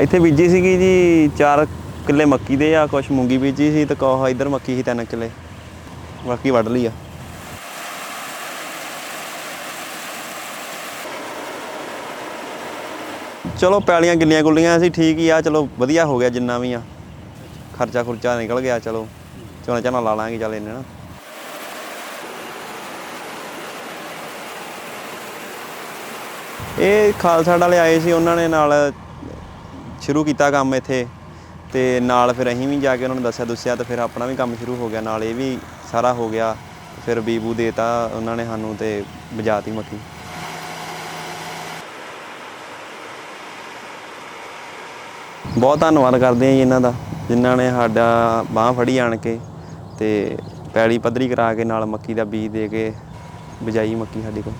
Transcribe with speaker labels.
Speaker 1: ਇੱਥੇ ਬੀਜੀ ਸੀਗੀ ਜੀ 4 ਕਿੱਲੇ ਮੱਕੀ ਦੇ ਆ, ਕੁਛ ਮੂੰਗੀ ਬੀਜੀ ਸੀ ਤੇ ਕੋਹ ਇਧਰ ਮੱਕੀ ਸੀ 3 ਕਿੱਲੇ। ਬਾਕੀ ਵੱਢ ਲਈ ਆ। ਚਲੋ ਪੈਲੀਆਂ ਗਿੱਲੀਆਂ ਗੁੱਲੀਆਂ ਸੀ, ਠੀਕ ਹੀ ਆ, ਚਲੋ ਵਧੀਆ ਹੋ ਗਿਆ ਜਿੰਨਾ ਵੀ ਆ। ਖਰਚਾ ਖੁਰਚਾ ਨਿਕਲ ਗਿਆ, ਚਲੋ। ਝੋਨਾ ਝਾਨਾ ਲਾ ਲਾਂਗੇ ਚੱਲ ਇੰਨੇ ਨਾ। ਇਹ ਖਾਲਸਾ ਵਾਲੇ ਆਏ ਸੀ, ਉਹਨਾਂ ਨੇ ਨਾਲ ਸ਼ੁਰੂ ਕੀਤਾ ਕੰਮ ਇੱਥੇ ਤੇ ਨਾਲ ਫਿਰ ਅਸੀਂ ਵੀ ਜਾ ਕੇ ਉਹਨਾਂ ਨੂੰ ਦੱਸਿਆ ਦੁੱਸਿਆ ਤੇ ਫਿਰ ਆਪਣਾ ਵੀ ਕੰਮ ਸ਼ੁਰੂ ਹੋ ਗਿਆ, ਨਾਲ ਇਹ ਵੀ ਸਾਰਾ ਹੋ ਗਿਆ, ਫਿਰ ਬੀਬੂ ਦੇਤਾ ਉਹਨਾਂ ਨੇ ਸਾਨੂੰ ਤੇ ਬਜਾਤੀ ਮੱਕੀ। ਬਹੁਤ ਧੰਨਵਾਦ ਕਰਦੇ ਹਾਂ ਜੀ ਇਹਨਾਂ ਦਾ, ਜਿਨ੍ਹਾਂ ਨੇ ਸਾਡਾ ਬਾਹ ਫੜੀ ਆਣ ਕੇ ਤੇ ਪੈਲੀ ਪੱਧਰੀ ਕਰਾ ਕੇ ਨਾਲ ਮੱਕੀ ਦਾ ਬੀਜ ਦੇ ਕੇ ਬਜਾਈ ਮੱਕੀ ਸਾਡੇ ਕੋਲ।